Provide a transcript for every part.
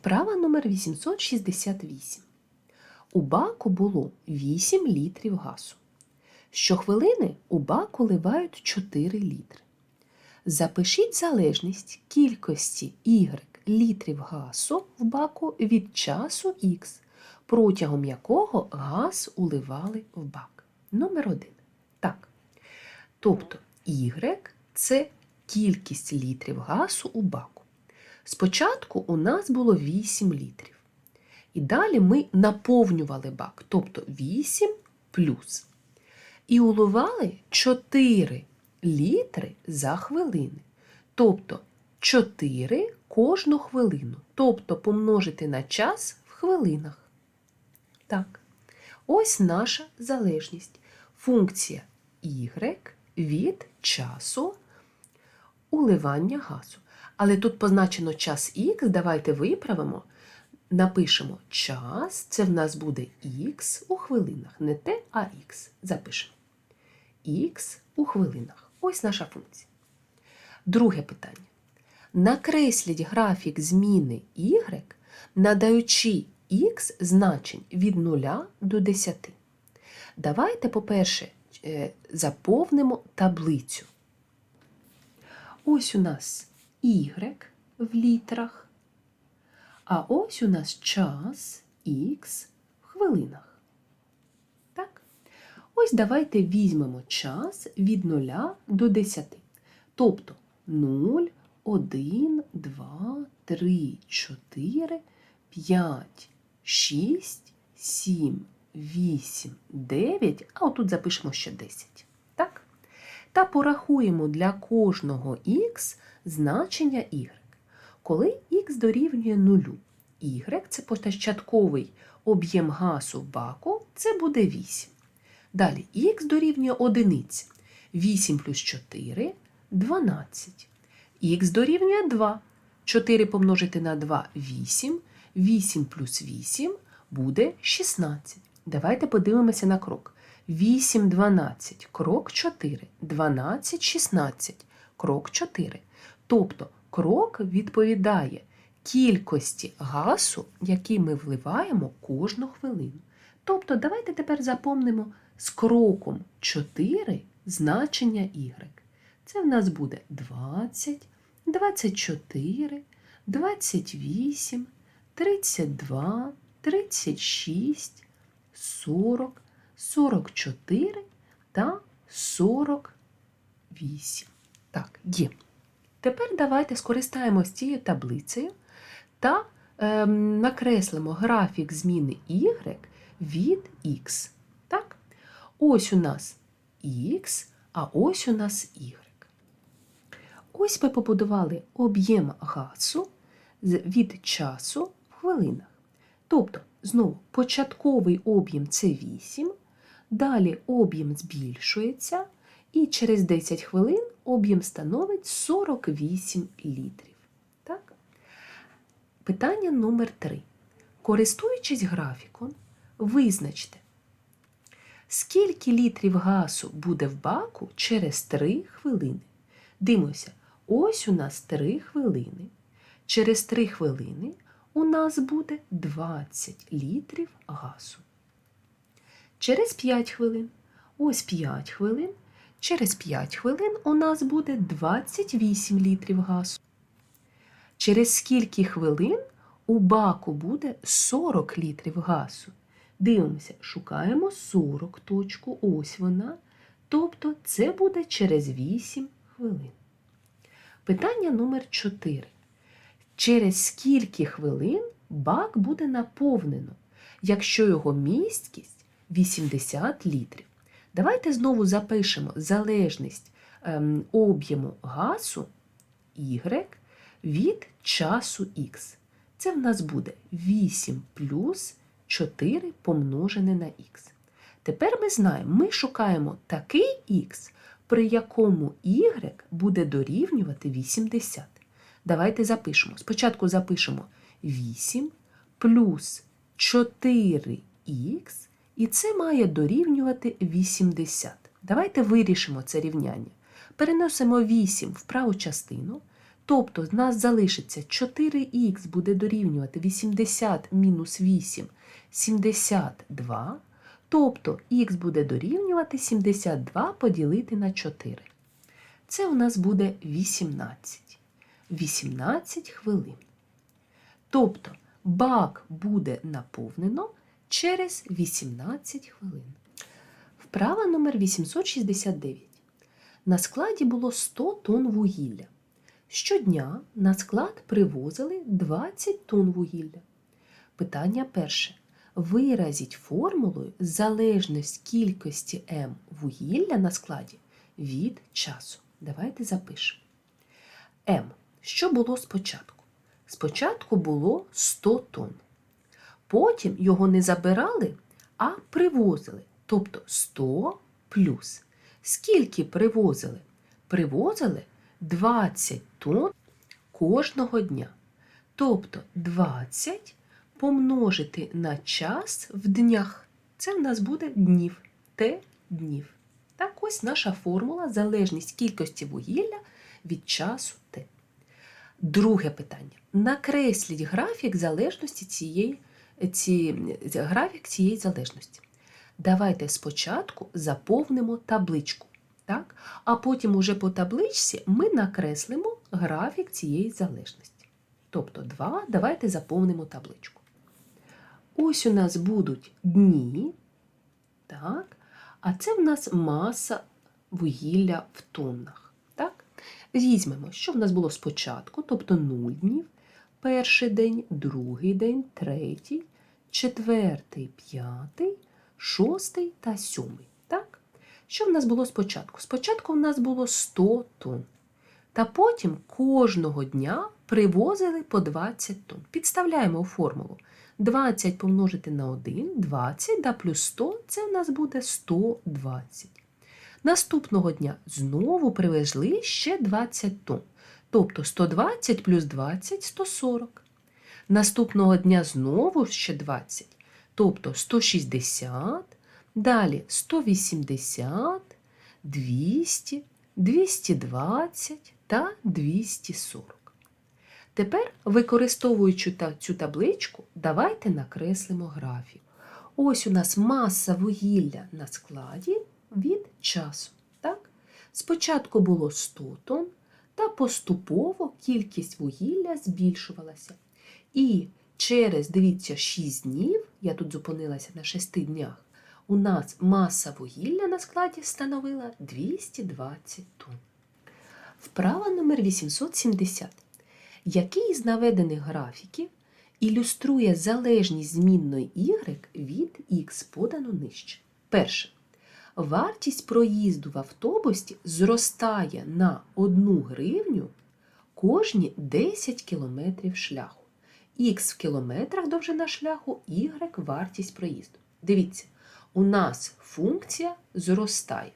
Вправа номер 868. У баку було 8 літрів газу. Щохвилини у баку ливають 4 літри. Запишіть залежність кількості Y літрів газу в баку від часу Х, протягом якого газ уливали в бак. Номер 1. Так. Тобто Y це кількість літрів газу у баку. Спочатку у нас було 8 літрів. І далі ми наповнювали бак, тобто 8 плюс. І уливали 4 літри за хвилини. Тобто 4 кожну хвилину. Тобто помножити на час в хвилинах. Так. Ось наша залежність. Функція y від часу уливання газу. Але тут позначено час х, давайте виправимо. Напишемо час, це в нас буде х у хвилинах. Не t, а х. Запишемо. х у хвилинах. Ось наша функція. Друге питання. Накресліть графік зміни y, надаючи х значень від 0 до 10. Давайте, по-перше, е, заповнимо таблицю. Ось у нас y в літрах, а ось у нас час х в хвилинах. Так? Ось давайте візьмемо час від 0 до 10. Тобто 0, 1, 2, 3, 4, 5, 6, 7, 8, 9, а отут запишемо ще 10. Та порахуємо для кожного х значення y. Коли х дорівнює 0, y це початковий об'єм газу баку, це буде 8. Далі х дорівнює 1. 8 плюс 4 12. Х дорівнює 2. 4 помножити на 2 8. 8 плюс 8 буде 16. Давайте подивимося на крок. 8, 12, крок 4, 12, 16, крок 4. Тобто крок відповідає кількості газу, який ми вливаємо кожну хвилину. Тобто, давайте тепер запомнимо з кроком 4 значення y. Це в нас буде 20, 24, 28, 32, 36, 40, 44 та 48. Так, є. Тепер давайте скористаємося цією таблицею та ем, накреслимо графік зміни y від x. Так? Ось у нас x, а ось у нас y. Ось ми побудували об'єм газу від часу в хвилинах. Тобто, знову, початковий об'єм це 8, далі об'єм збільшується, і через 10 хвилин об'єм становить 48 літрів. Так? Питання номер 3. Користуючись графіком, визначте, скільки літрів газу буде в баку через 3 хвилини. Дивимося, ось у нас 3 хвилини. Через 3 хвилини у нас буде 20 літрів газу. Через 5 хвилин, ось 5 хвилин, через 5 хвилин у нас буде 28 літрів газу. Через скільки хвилин у баку буде 40 літрів газу. Дивимося, шукаємо 40 точку, ось вона. Тобто це буде через 8 хвилин. Питання номер 4. Через скільки хвилин бак буде наповнено, якщо його місткість 80 літрів. Давайте знову запишемо залежність ем, об'єму газу Y від часу Х. Це в нас буде 8 плюс 4 помножене на х. Тепер ми знаємо, ми шукаємо такий х, при якому y буде дорівнювати 80. Давайте запишемо. Спочатку запишемо 8 плюс 4х, і це має дорівнювати 80. Давайте вирішимо це рівняння. Переносимо 8 в праву частину, Тобто з нас залишиться 4х буде дорівнювати 80 мінус 8 72. Тобто х буде дорівнювати 72 поділити на 4. Це у нас буде 18. 18 хвилин. Тобто бак буде наповнено через 18 хвилин. Вправа номер 869. На складі було 100 тонн вугілля. Щодня на склад привозили 20 тонн вугілля. Питання перше. Виразіть формулою залежність кількості М вугілля на складі від часу. Давайте запишемо. М. Що було спочатку? Спочатку було 100 тонн. Потім його не забирали, а привозили. Тобто 100 плюс. Скільки привозили? Привозили 20 тонн кожного дня. Тобто 20 помножити на час в днях. Це в нас буде днів. Т днів. Так ось наша формула залежність кількості вугілля від часу Т. Друге питання. Накресліть графік залежності цієї, ці, графік цієї залежності. Давайте спочатку заповнимо табличку. Так? А потім уже по табличці ми накреслимо графік цієї залежності. Тобто 2, давайте заповнимо табличку. Ось у нас будуть дні. Так? А це в нас маса вугілля в тоннах. Так? Візьмемо, що в нас було спочатку, тобто 0 днів, перший день, другий день, третій, четвертий, п'ятий, шостий та сьомий. Так? Що в нас було спочатку? Спочатку в нас було 100 тонн. Та потім кожного дня привозили по 20 тонн. Підставляємо формулу. 20 помножити на 1, 20, да плюс 100 це в нас буде 120. Наступного дня знову привезли ще 20 тонн. Тобто 120 плюс 20 140. Наступного дня знову ще 20. Тобто 160. Далі 180, 200, 220 та 240. Тепер, використовуючи цю табличку, давайте накреслимо графік. Ось у нас маса вугілля на складі від часу. Так? Спочатку було 100 тонн, та поступово кількість вугілля збільшувалася. І через, дивіться, 6 днів, я тут зупинилася на 6 днях, у нас маса вугілля на складі становила 220 тонн. Вправа номер 870. Який з наведених графіків ілюструє залежність змінної y від x подано нижче? Перше. Вартість проїзду в автобусі зростає на 1 гривню кожні 10 кілометрів шляху. Х в кілометрах довжина шляху, y вартість проїзду. Дивіться, у нас функція зростає.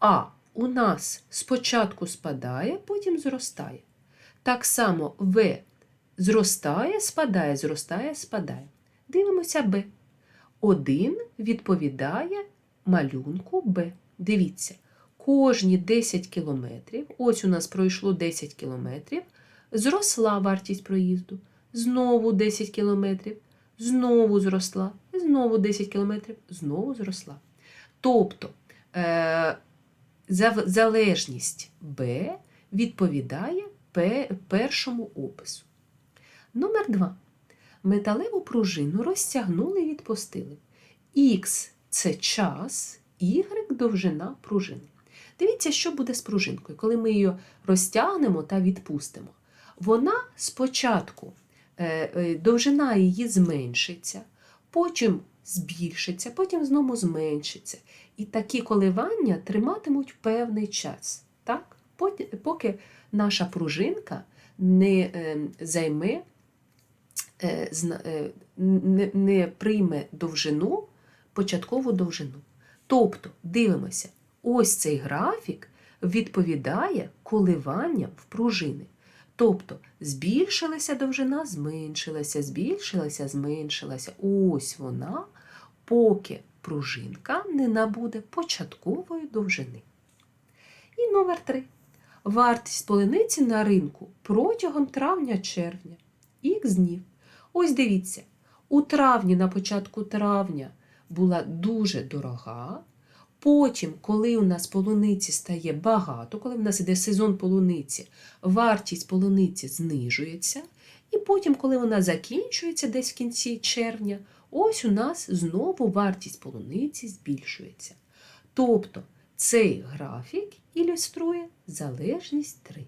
А у нас спочатку спадає, потім зростає. Так само В зростає, спадає, зростає, спадає. Дивимося Б. 1 відповідає малюнку Б. Дивіться, кожні 10 кілометрів, ось у нас пройшло 10 кілометрів, зросла вартість проїзду. Знову 10 кілометрів, знову зросла, знову 10 кілометрів, знову зросла. Тобто е, залежність Б відповідає першому опису. Номер 2. Металеву пружину розтягнули і відпустили. Х це час, Y довжина пружини. Дивіться, що буде з пружинкою, коли ми її розтягнемо та відпустимо. Вона спочатку довжина її зменшиться, потім збільшиться, потім знову зменшиться. І такі коливання триматимуть певний час. Так? Поки наша пружинка не е, займе, е, е, не прийме довжину, початкову довжину. Тобто, дивимося, ось цей графік відповідає коливанням в пружини. Тобто збільшилася довжина, зменшилася, збільшилася, зменшилася. Ось вона, поки пружинка не набуде початкової довжини. І номер три. вартість полуниці на ринку протягом травня-червня. Х днів. Ось дивіться, у травні, на початку травня, була дуже дорога. Потім, коли у нас полуниці стає багато, коли в нас іде сезон полуниці, вартість полуниці знижується. І потім, коли вона закінчується десь в кінці червня, ось у нас знову вартість полуниці збільшується. Тобто цей графік ілюструє залежність 3.